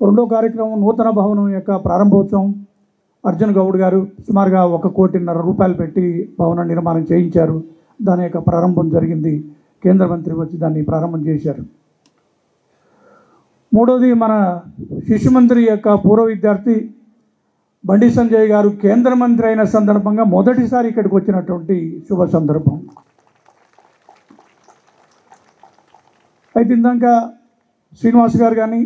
రెండో కార్యక్రమం నూతన భవనం యొక్క ప్రారంభోత్సవం. అర్జున్ గౌడ్ గారు సుమారుగా ఒక కోటిన్నర రూపాయలు పెట్టి భవన నిర్మాణం చేయించారు. దాని యొక్క ప్రారంభం జరిగింది. కేంద్ర మంత్రి వచ్చి దాన్ని ప్రారంభం చేశారు. మూడోది మన శిశు మంత్రి యొక్క పూర్వ విద్యార్థి బండి సంజయ్ గారు కేంద్ర మంత్రి అయిన సందర్భంగా మొదటిసారి ఇక్కడికి వచ్చినటువంటి శుభ సందర్భం. అయితే ఇందాక శ్రీనివాస్ గారు కానీ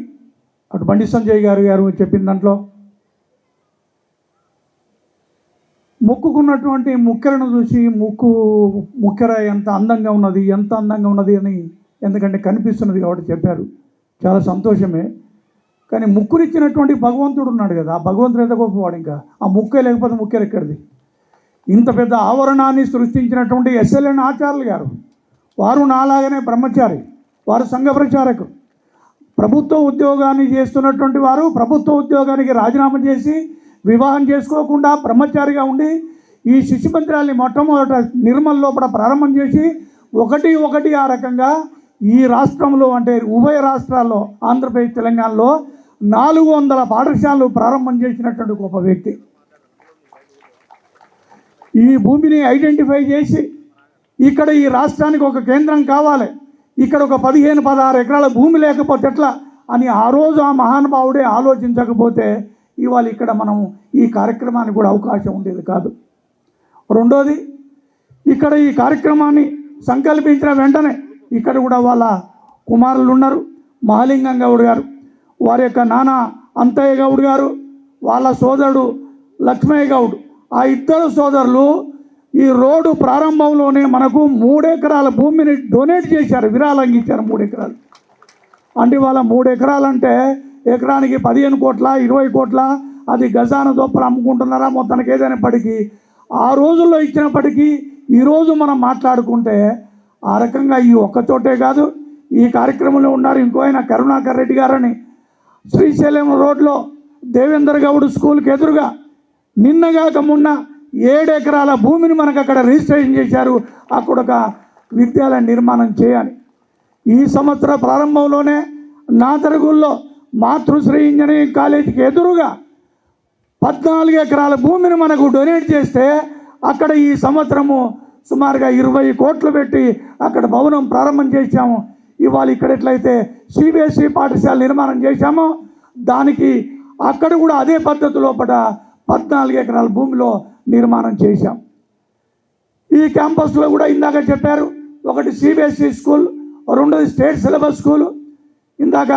అటు బండి సంజయ్ గారు గారు చెప్పిన దాంట్లో ముక్కుకున్నటువంటి ముక్కెలను చూసి ముక్కు ముక్కెర ఎంత అందంగా ఉన్నది ఎంత అందంగా ఉన్నది అని ఎందుకంటే కనిపిస్తున్నది కాబట్టి చెప్పారు. చాలా సంతోషమే. కానీ ముక్కునిచ్చినటువంటి భగవంతుడు ఉన్నాడు కదా ఆ భగవంతుడు ఎంత గొప్పవాడు ఇంకా? ఆ ముక్కే లేకపోతే ముక్కెలు ఎక్కడిది? ఇంత పెద్ద ఆవరణాన్ని సృష్టించినటువంటి ఎస్ఎల్ఎన్ ఆచార్యులు గారు. వారు నాలాగనే బ్రహ్మచారి వారు సంఘ ప్రచారకు ప్రభుత్వ ఉద్యోగాన్ని చేస్తున్నటువంటి వారు ప్రభుత్వ ఉద్యోగానికి రాజీనామా చేసి వివాహం చేసుకోకుండా బ్రహ్మచారిగా ఉండి ఈ శిశు మందిరాన్ని మొట్టమొదట నిర్మల్ లోపల ప్రారంభం చేసి ఒకటి ఒకటి ఆ రకంగా ఈ రాష్ట్రంలో అంటే ఉభయ రాష్ట్రాల్లో ఆంధ్రప్రదేశ్ తెలంగాణలో నాలుగు వందల పాఠశాలలు ప్రారంభం చేసినటువంటి గొప్ప వ్యక్తి. ఈ భూమిని ఐడెంటిఫై చేసి ఇక్కడ ఈ రాష్ట్రానికి ఒక కేంద్రం కావాలి. ఇక్కడ ఒక పదిహేను పదహారు ఎకరాల భూమి లేకపోతే ఎట్లా అని ఆ రోజు ఆ మహానుభావుడే ఆలోచించకపోతే ఇవాళ ఇక్కడ మనం ఈ కార్యక్రమానికి కూడా అవకాశం ఉండేది కాదు. రెండోది ఇక్కడ ఈ కార్యక్రమాన్ని సంకల్పించిన వెంటనే ఇక్కడ కూడా వాళ్ళ కుమారులు ఉన్నారు. మహాలింగం గౌడ్ గారు వారి యొక్క నాన్న అంతయ్య గౌడ్ గారు వాళ్ళ సోదరుడు లక్ష్మయ్య గౌడ్ ఆ ఇద్దరు సోదరులు ఈ రోడ్డు ప్రారంభంలోనే మనకు మూడెకరాల భూమిని డొనేట్ చేశారు విరాళంగా ఇచ్చారు మూడు ఎకరాలు అంటే వాళ్ళ మూడు ఎకరాలంటే ఎకరానికి పదిహేను కోట్ల ఇరవై కోట్ల అది గజాన దొప్పలు అమ్ముకుంటున్నారా మొత్తానికి ఏదైనప్పటికీ ఆ రోజుల్లో ఇచ్చినప్పటికీ ఈరోజు మనం మాట్లాడుకుంటే ఆ రకంగా ఈ ఒక్కచోటే కాదు ఈ కార్యక్రమంలో ఉన్నారు ఇంకో ఆయన కరుణాకర్ రెడ్డి గారని. శ్రీశైలం రోడ్లో దేవేందర్ గౌడ్ స్కూల్కి ఎదురుగా నిన్నగాక మొన్న ఏడు ఎకరాల భూమిని మనకు అక్కడ రిజిస్ట్రేషన్ చేశారు. అక్కడ ఒక విద్యాలయం నిర్మాణం చేయాలి. ఈ సంవత్సర ప్రారంభంలోనే నాతరుగుల్లో మాతృశ్రీ ఇంజనీరింగ్ కాలేజీకి ఎదురుగా పద్నాలుగు ఎకరాల భూమిని మనకు డొనేట్ చేస్తే అక్కడ ఈ సంవత్సరము సుమారుగా ఇరవై కోట్లు పెట్టి అక్కడ భవనం ప్రారంభం చేశాము. ఇవాళ ఇక్కడ ఎట్లయితే సిబిఎస్ఈ పాఠశాల నిర్మాణం చేశామో దానికి అక్కడ కూడా అదే పద్ధతి లోపల పద్నాలుగు ఎకరాల భూమిలో నిర్మాణం చేశాం. ఈ క్యాంపస్లో కూడా ఇందాక చెప్పారు ఒకటి సిబిఎస్ఈ స్కూల్ రెండోది స్టేట్ సిలబస్ స్కూల్. ఇందాక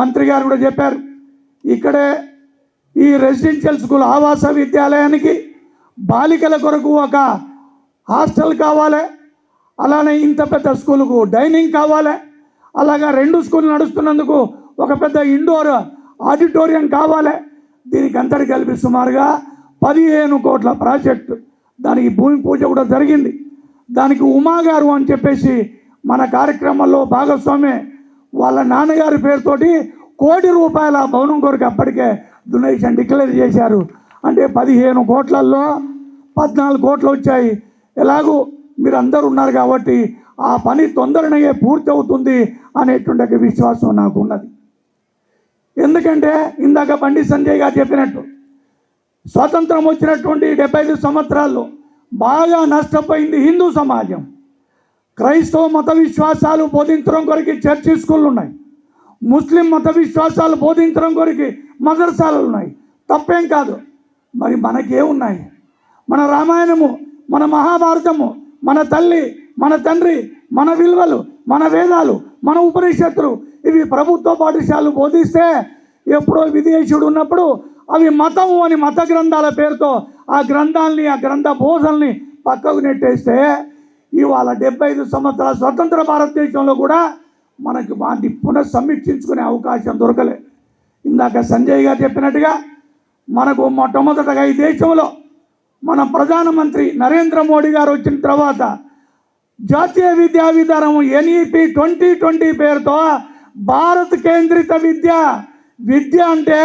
మంత్రి గారు కూడా చెప్పారు ఇక్కడే ఈ రెసిడెన్షియల్ స్కూల్ ఆవాస విద్యాలయానికి బాలికల కొరకు ఒక హాస్టల్ కావాలి అలానే ఇంత పెద్ద స్కూలుకు డైనింగ్ కావాలి అలాగా రెండు స్కూల్ నడుస్తున్నందుకు ఒక పెద్ద ఇండోర్ ఆడిటోరియం కావాలి. దీనికి అంతటి కలిపి సుమారుగా పదిహేను కోట్ల ప్రాజెక్టు. దానికి భూమి పూజ కూడా జరిగింది. దానికి ఉమా గారు అని చెప్పేసి మన కార్యక్రమంలో భాగస్వామి వాళ్ళ నాన్నగారి పేరుతోటి కోటి రూపాయల భవనం కొరకు అప్పటికే డొనేషన్ డిక్లేర్ చేశారు. అంటే పదిహేను కోట్లల్లో పద్నాలుగు కోట్లు వచ్చాయి. ఎలాగూ మీరు అందరూ ఉన్నారు కాబట్టి ఆ పని తొందరనే పూర్తి అవుతుంది అనేటువంటి విశ్వాసం నాకు ఉన్నది ఎందుకంటే ఇందాక బండి సంజయ్ గారు చెప్పినట్టు స్వతంత్రం వచ్చినటువంటి డెబ్బై ఐదు సంవత్సరాల్లో బాగా నష్టపోయింది హిందూ సమాజం. క్రైస్తవ మత విశ్వాసాలు బోధించడం కొరకు చర్చి స్కూళ్ళు ఉన్నాయి. ముస్లిం మత విశ్వాసాలు బోధించడం కొరకు మదర్సాలు ఉన్నాయి. తప్పేం కాదు. మరి మనకేమున్నాయి మన రామాయణము మన మహాభారతము మన తల్లి మన తండ్రి మన విలువలు మన వేదాలు మన ఉపనిషత్తులు ఇవి ప్రభుత్వ పాఠశాలలు బోధిస్తే ఎప్పుడో విదేశీయుడు ఉన్నప్పుడు అవి మతము అని మత గ్రంథాల పేరుతో ఆ గ్రంథాలని ఆ గ్రంథ బోధల్ని పక్కకు నెట్టేస్తే ఇవాళ డెబ్బై ఐదు సంవత్సరాల స్వతంత్ర భారతదేశంలో కూడా మనకి వాటిని పునఃసమీక్షించుకునే అవకాశం దొరకలే. ఇందాక సంజయ్ గారు చెప్పినట్టుగా మనకు మొట్టమొదటగా ఈ దేశంలో మన ప్రధానమంత్రి నరేంద్ర మోడీ గారు వచ్చిన తర్వాత జాతీయ విద్యా విధానం ఎన్ఈపి ట్వంటీ ట్వంటీ పేరుతో భారత్ కేంద్రిత విద్య విద్య అంటే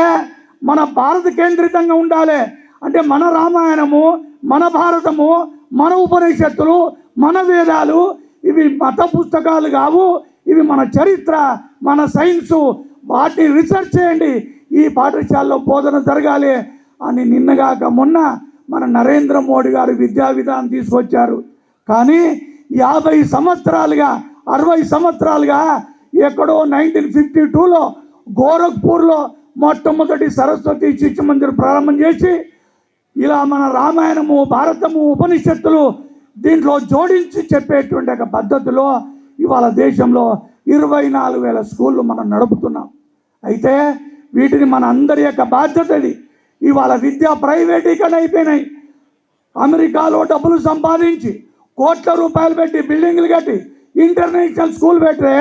మన భారత కేంద్రితంగా ఉండాలి. అంటే మన రామాయణము మన భారతము మన ఉపనిషత్తులు మన వేదాలు ఇవి మత పుస్తకాలు కావు ఇవి మన చరిత్ర మన సైన్సు. వాటిని రీసెర్చ్ చేయండి. ఈ పాఠశాలలో బోధన జరగాలి అని నిన్నగాక మొన్న మన నరేంద్ర మోడీ గారు విద్యా విధానం తీసుకొచ్చారు. కానీ యాభై సంవత్సరాలుగా అరవై సంవత్సరాలుగా ఎక్కడో నైన్టీన్ ఫిఫ్టీ టూలో గోరఖ్పూర్లో మొట్టమొదటి సరస్వతి శిశు మందిర్ ప్రారంభం చేసి ఇలా మన రామాయణము భారతము ఉపనిషత్తులు దీంట్లో జోడించి చెప్పేటువంటి ఒక పద్ధతిలో ఇవాళ దేశంలో ఇరవై నాలుగు వేల స్కూళ్ళు మనం నడుపుతున్నాం. అయితే వీటిని మన అందరి యొక్క బాధ్యత ఇది ఇవాళ విద్య ప్రైవేటీకరణ అయిపోయినాయి. అమెరికాలో డబ్బులు సంపాదించి కోట్ల రూపాయలు పెట్టి బిల్డింగ్లు కట్టి ఇంటర్నేషనల్ స్కూల్ పెట్టే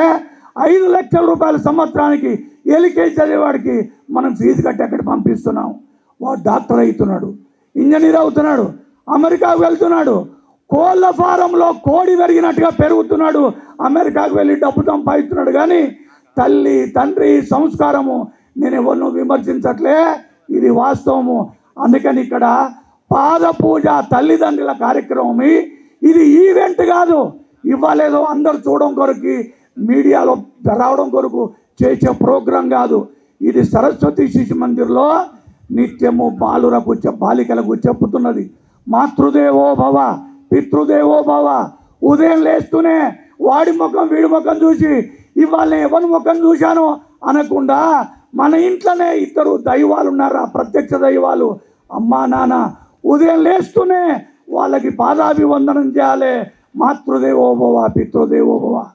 ఐదు లక్షల రూపాయల సంవత్సరానికి ఎల్కేజీ చదివేవాడికి మనం ఫీజు కట్టి అక్కడ పంపిస్తున్నాం. వాడు డాక్టర్ అవుతున్నాడు. ఇంజనీర్ అవుతున్నాడు. అమెరికాకు వెళ్తున్నాడు. కోళ్ళ ఫారంలో కోడి పెరిగినట్టుగా పెరుగుతున్నాడు. అమెరికాకు వెళ్ళి డబ్బు సంపాదిస్తున్నాడు. కానీ తల్లి తండ్రి సంస్కారము నేను ఎవరిను విమర్శించట్లే. ఇది వాస్తవము. అందుకని ఇక్కడ పాద పూజ తల్లిదండ్రుల కార్యక్రమం ఇది ఈవెంట్ కాదు. ఇవ్వలేదో అందరు చూడడం కొరకు మీడియాలో రావడం కొరకు చేసే ప్రోగ్రాం కాదు. ఇది సరస్వతి శిశు మందిర్లో నిత్యము బాలురకు బాలికలకు చెప్పుతున్నది. మాతృదేవో భవ పితృదేవో భవ. ఉదయం లేస్తూనే వాడి ముఖం వీడి ముఖం చూసి ఇవాళ ఎవరి ముఖం చూశాను అనకుండా మన ఇంట్లోనే ఇద్దరు దైవాలు ఉన్నారు ప్రత్యక్ష దైవాలు. అమ్మా నాన్న ఉదయం లేస్తూనే వాళ్ళకి పాదాభివందనం చేయాలి. మాతృదేవో భవ పితృదేవో భవ.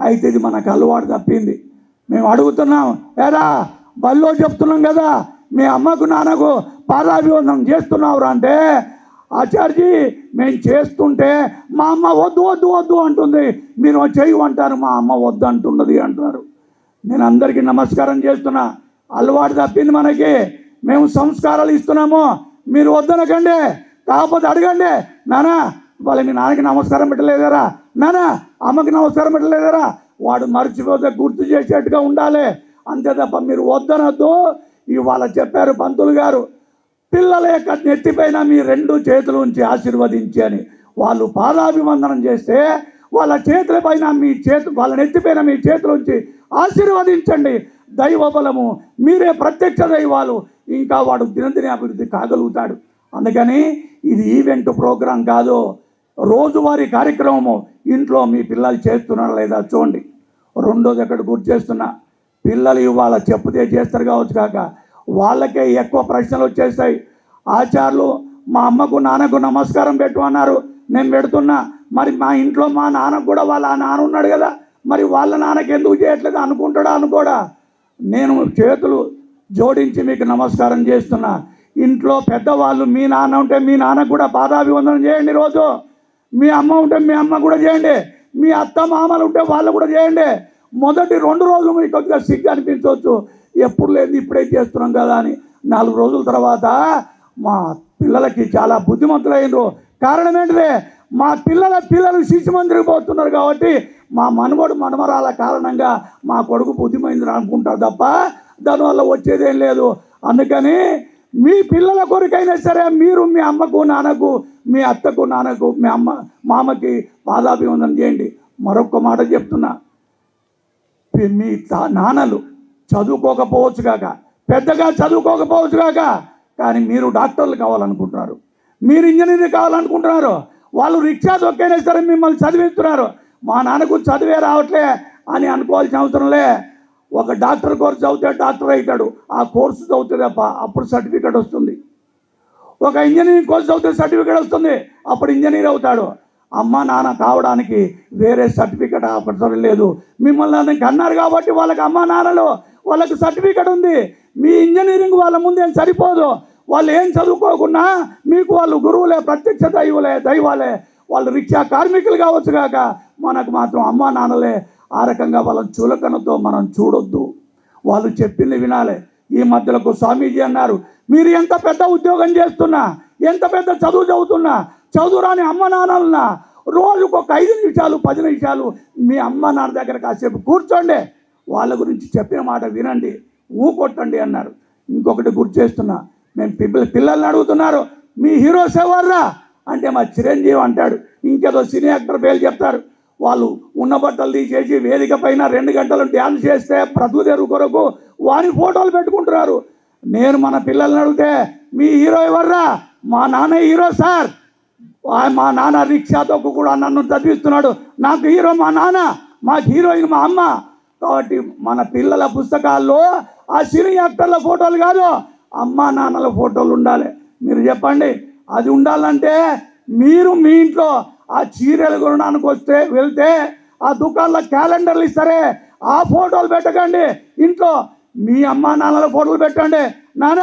అయితే ఇది మనకు అలవాటు తప్పింది. మేము అడుగుతున్నాం ఏరా బల్లో చెప్తున్నాం కదా మీ అమ్మకు నాన్నకు పాదాభివందనం చేస్తున్నావురా అంటే ఆచార్యజీ మేము చేస్తుంటే మా అమ్మ వద్దు వద్దు వద్దు అంటుంది. మీరు చేయమంటారు మా అమ్మ వద్దు అంటున్నది అంటున్నారు నేను అందరికీ నమస్కారం చేస్తున్నా. అలవాటు తప్పింది మనకి. మేము సంస్కారాలు ఇస్తున్నాము. మీరు వద్దనకండి. కాకపోతే అడగండి. నానా వాళ్ళ మీ నాన్నకి నమస్కారం పెట్టలేదారా? నానా అమ్మకి నమస్కారం పెట్టలేదారా? వాడు మర్చిపోతే గుర్తు చేసేట్టుగా ఉండాలి. అంతే తప్ప మీరు వద్దనొద్దు. ఇవాళ చెప్పారు పంతులు గారు పిల్లల యొక్క నెత్తిపైన మీ రెండు చేతులు ఉంచి ఆశీర్వదించి అని. వాళ్ళు పాదాభివందనం చేస్తే వాళ్ళ చేతులపైన మీ చేతు వాళ్ళ నెత్తిపైన మీ చేతులు నుంచి ఆశీర్వదించండి. దైవ బలము మీరే ప్రత్యక్ష దైవాలు. ఇంకా వాడు దినదిన అభివృద్ధి కాగలుగుతాడు. అందుకని ఇది ఈవెంట్ ప్రోగ్రాం కాదు. రోజువారీ కార్యక్రమము. ఇంట్లో మీ పిల్లలు చేస్తున్నారా లేదా చూడండి. రెండోది ఎక్కడ గుర్తు చేస్తున్నా పిల్లలు ఇవాళ చెప్తే చేస్తారు కావచ్చు కాక వాళ్ళకే ఎక్కువ ప్రశ్నలు వచ్చేస్తాయి. ఆచార్యులు మా అమ్మకు నాన్నకు నమస్కారం పెట్టు అన్నారు. నేను పెడుతున్నా. మరి మా ఇంట్లో మా నాన్నకు కూడా వాళ్ళ నాన్న ఉన్నాడు కదా మరి వాళ్ళ నాన్నకి ఎందుకు చేయట్లేదు అనుకుంటాడా అనుకోడా నేను చేతులు జోడించి మీకు నమస్కారం చేస్తున్నా. ఇంట్లో పెద్దవాళ్ళు మీ నాన్న ఉంటే మీ నాన్నకు కూడా పాదాభివందనం చేయండి రోజు. మీ అమ్మ ఉంటే మీ అమ్మ కూడా చేయండి. మీ అత్త మామలు ఉంటే వాళ్ళు కూడా చేయండి. మొదటి రెండు రోజులు మీకు కొద్దిగా సిగ్గు అనిపించవచ్చు. ఎప్పుడు లేదు ఇప్పుడే చేస్తున్నాం కదా అని. నాలుగు రోజుల తర్వాత మా పిల్లలకి చాలా బుద్ధిమంతులైనరు. కారణం ఏంటిదే? మా పిల్లల పిల్లలు శిశు మందిరికి పోతున్నారు కాబట్టి మా మనవడు మనమరాల కారణంగా మా కొడుకు బుద్ధిమైంది అనుకుంటారు తప్ప దానివల్ల వచ్చేదేం లేదు. అందుకని మీ పిల్లల కొరకైనా సరే మీరు మీ అమ్మకు నాన్నకు మీ అత్తకు నాన్నకు మీ అమ్మ మామకి పాదాభివందనం చేయండి. మరొక మాట చెప్తున్నా. మీ- నాన్నలు చదువుకోకపోవచ్చు కాక పెద్దగా చదువుకోకపోవచ్చు కాక కానీ మీరు డాక్టర్లు కావాలనుకుంటున్నారు. మీరు ఇంజనీర్ కావాలనుకుంటున్నారు. వాళ్ళు రిక్షా దొక్కైనా సరే మిమ్మల్ని చదివిస్తున్నారు. మా నాన్నకు చదివే రావట్లే అని అనుకోవాల్సిన అవసరంలే ఒక డాక్టర్ కోర్సు చదివితే డాక్టర్ అవుతాడు. ఆ కోర్సు చదివితే తప్ప అప్పుడు సర్టిఫికేట్ వస్తుంది. ఒక ఇంజనీరింగ్ కోర్స్ చదివితే సర్టిఫికేట్ వస్తుంది. అప్పుడు ఇంజనీర్ అవుతాడు. అమ్మ నాన్న కావడానికి వేరే సర్టిఫికేట్ అవసరం లేదు. మిమ్మల్ని అందరికి అన్నారు కాబట్టి వాళ్ళకి అమ్మ నాన్నలు వాళ్ళకి సర్టిఫికెట్ ఉంది. మీ ఇంజనీరింగ్ వాళ్ళ ముందు ఏం సరిపోదు. వాళ్ళు ఏం చదువుకోకున్నా మీకు వాళ్ళు గురువులే ప్రత్యక్ష దైవులే దైవాలే. వాళ్ళు రిక్షా కార్మికులు కావచ్చు కాక మనకు మాత్రం అమ్మ నాన్నలే. ఆ రకంగా వాళ్ళని చులకనతో మనం చూడొద్దు. వాళ్ళు చెప్పింది వినాలి. ఈ మధ్యలకు స్వామీజీ అన్నారు మీరు ఎంత పెద్ద ఉద్యోగం చేస్తున్నా ఎంత పెద్ద చదువు చదువుతున్నా చదువురాని అమ్మ నాన్నలన్నా రోజుకు ఒక ఐదు నిమిషాలు పది నిమిషాలు మీ అమ్మ నాన్న దగ్గర కాసేపు కూర్చోండి. వాళ్ళ గురించి చెప్పిన మాట వినండి ఊకొట్టండి కొట్టండి అన్నారు. ఇంకొకటి గుర్తు చేస్తున్నా మేము పిల్ల పిల్లల్ని అడుగుతున్నారు మీ హీరోస్ ఎవర్రా? అంటే మా చిరంజీవి అంటాడు. ఇంకేదో సినీ యాక్టర్ పేరు చెప్తారు. వాళ్ళు ఉన్న బట్టలు తీసేసి వేదిక పైన రెండు గంటలు డ్యాన్స్ చేస్తే ప్రతిదేరు కొరకు వారి ఫోటోలు పెట్టుకుంటున్నారు. నేను మన పిల్లల్ని అడిగితే మీ హీరో ఎవర్రా? మా నాన్న హీరో సార్. మా నాన్న రిక్షాతో కూడా నన్ను చదివిస్తున్నాడు. నాకు హీరో మా నాన్న మా హీరోయిన్ మా అమ్మ. కాబట్టి మన పిల్లల పుస్తకాల్లో ఆ సినీ యాక్టర్ల ఫోటోలు కాదు అమ్మ నాన్నల ఫోటోలు ఉండాలి. మీరు చెప్పండి అది ఉండాలంటే మీరు మీ ఇంట్లో ఆ చీరలు కొనడానికి వస్తే వెళ్తే ఆ దుకాణంలో క్యాలెండర్లు ఇస్తారే ఆ ఫోటోలు పెట్టకండి. ఇంట్లో మీ అమ్మ నాన్నల ఫోటోలు పెట్టండి. నాన్న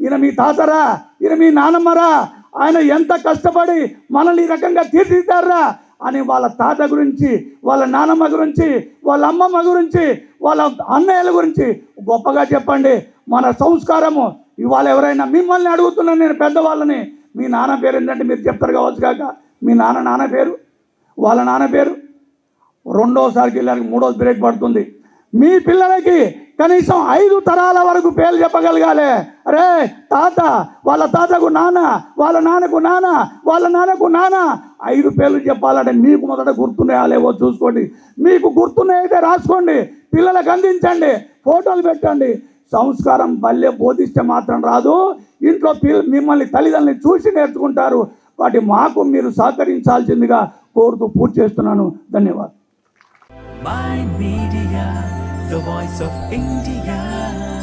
ఈయన మీ తాతరా ఈయన మీ నానమ్మరా ఆయన ఎంత కష్టపడి మనల్ని ఈ రకంగా తీర్చిదిద్దారా అని వాళ్ళ తాత గురించి వాళ్ళ నానమ్మ గురించి వాళ్ళ అమ్మమ్మ గురించి వాళ్ళ అన్నయ్యల గురించి గొప్పగా చెప్పండి. మన సంస్కారము ఇవాళ ఎవరైనా మిమ్మల్ని అడుగుతున్నాను నేను పెద్దవాళ్ళని మీ నాన్న పేరు ఏంటంటే మీరు చెప్తారు కావచ్చు కాక మీ నాన్న నాన్న పేరు వాళ్ళ నాన్న పేరు రెండోసారికి వెళ్ళడానికి మూడో బ్రేక్ పడుతుంది. మీ పిల్లలకి కనీసం ఐదు తరాల వరకు పేర్లు చెప్పగలగాలి. అరే తాత వాళ్ళ తాతకు నాన్న వాళ్ళ నాన్నకు నాన్న వాళ్ళ నాన్నకు నాన్న. ఐదు పేర్లు చెప్పాలంటే మీకు మొదట గుర్తున్నాయా లేవో చూసుకోండి. మీకు గుర్తున్నాయితే రాసుకోండి. పిల్లలకు అందించండి. ఫోటోలు పెట్టండి. సంస్కారం బల్లె బోధిస్తే మాత్రం రాదు. ఇంట్లో పిల్ల మిమ్మల్ని తల్లిదండ్రులు చూసి నేర్చుకుంటారు. వాటి మాకు మీరు సహకరించాల్సిందిగా కోరుతూ పూర్తి చేస్తున్నాను. ధన్యవాదాలు. My Media, the voice of India.